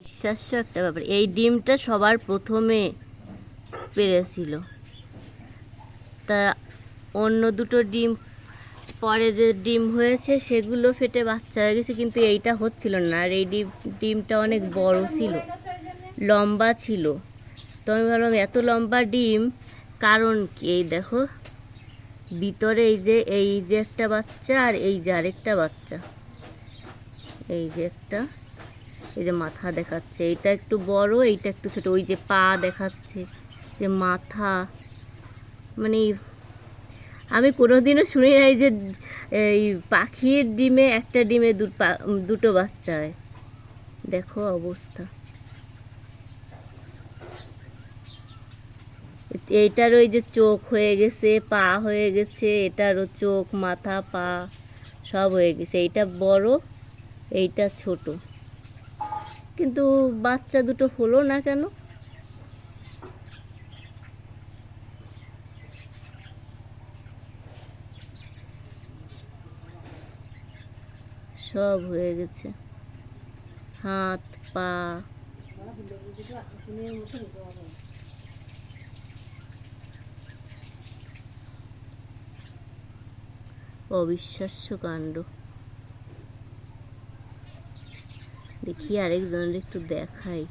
বিশ্বাস্য একটা ব্যাপার। এই ডিমটা সবার প্রথমে পেরেছিল। তা অন্য দুটো ডিম, পরে যে ডিম হয়েছে সেগুলো ফেটে বাচ্চা হয়ে গেছে, কিন্তু এইটা হচ্ছিল না। আর এই ডিম, ডিমটা অনেক বড় ছিল, লম্বা ছিল। তো আমি ভাবলাম, এত লম্বা ডিম, কারণ কি? এই দেখো, ভিতরে এই যে এই যে একটা বাচ্চা আর এই যে আরেকটা বাচ্চা। এই যে একটা এই যে মাথা দেখাচ্ছে, এইটা একটু বড়, এইটা একটু ছোট, ওই যে পা দেখাচ্ছে যে মাথা মানে আমি কোনোদিনও শুনি নাই যে, এই পাখির ডিমে, একটা ডিমে দুটো বাচ্চা হয়। দেখো অবস্থা। এইটার ওই যে চোখ হয়ে গেছে, পা হয়ে গেছে এটারও চোখ, মাথা, পা, সব হয়ে গেছে। এইটা বড়, এইটা ছোট। কিন্তু বাচ্চা দুটো হলো না কেন? সব হয়ে গেছে। হাত পা। অবিশ্বাস্য কাণ্ড। দেখি আরেকজনের একটু দেখাই।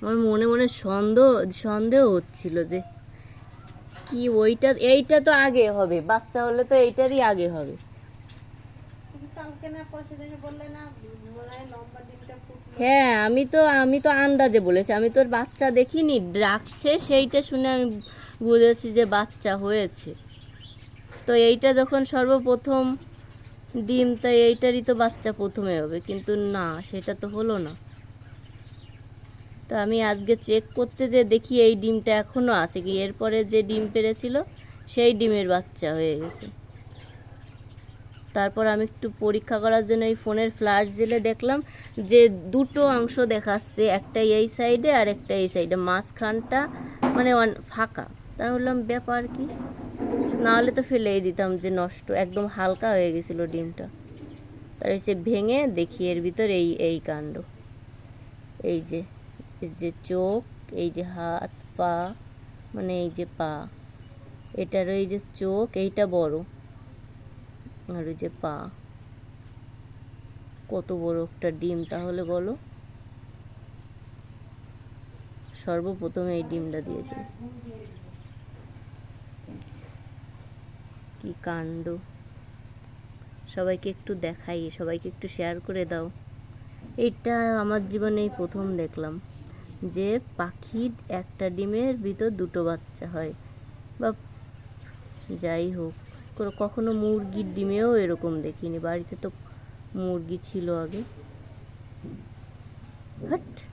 আমার মনে মনে সন্দেহ সন্দেহ হচ্ছিল যে কি ওইটা এইটা তো আগে হবে বাচ্চা হলে তো এইটারই আগে হবে। হ্যাঁ আমি তো আমি তো আন্দাজে বলেছি আমি তোর বাচ্চা দেখিনি ডাকছে সেইটা শুনে আমি বুঝেছি যে বাচ্চা হয়েছে। তো এইটা যখন সর্বপ্রথম ডিম তাই এইটারই তো বাচ্চা প্রথমে হবে, কিন্তু না, সেটা তো হলো না। তো আমি আজকে চেক করতে যে দেখি এই ডিমটা এখনও আছে কি, এরপরে যে ডিম পেরেছিল, সেই ডিমের বাচ্চা হয়ে গেছে। তারপর আমি একটু পরীক্ষা করার জন্য এই ফোনের ফ্ল্যাশ জেলে দেখলাম যে দুটো অংশ দেখাচ্ছে, একটা এই সাইডে আর একটা এই সাইডে মাঝখানটা মানে ফাঁকা। তা বললাম, ব্যাপার কি? নাহলে তো ফেলেই দিতাম যে নষ্ট, একদম হালকা হয়ে গেছিল ডিমটা। তার সে ভেঙে দেখি এর ভিতর এই এই কাণ্ড। এই যে এর যে চোখ, এই যে হাত, পা মানে এই যে পা। এটারও এই যে চোখ, এইটা বড়। আর ওই যে পা। কত বড় একটা ডিম তাহলে বলো? সর্বপ্রথমে এই ডিমটা দিয়েছে। কি কাণ্ড? সবাইকে একটু দেখাই, সবাইকে একটু শেয়ার করে দাও। এটা আমার জীবনে প্রথম দেখলাম যে পাখির একটা ডিমের ভিতর দুটো বাচ্চা হয়। বা যাই হোক কখনো মুরগির ডিমেও এরকম দেখিনি। বাড়িতে তো মুরগি ছিল আগে। হাট!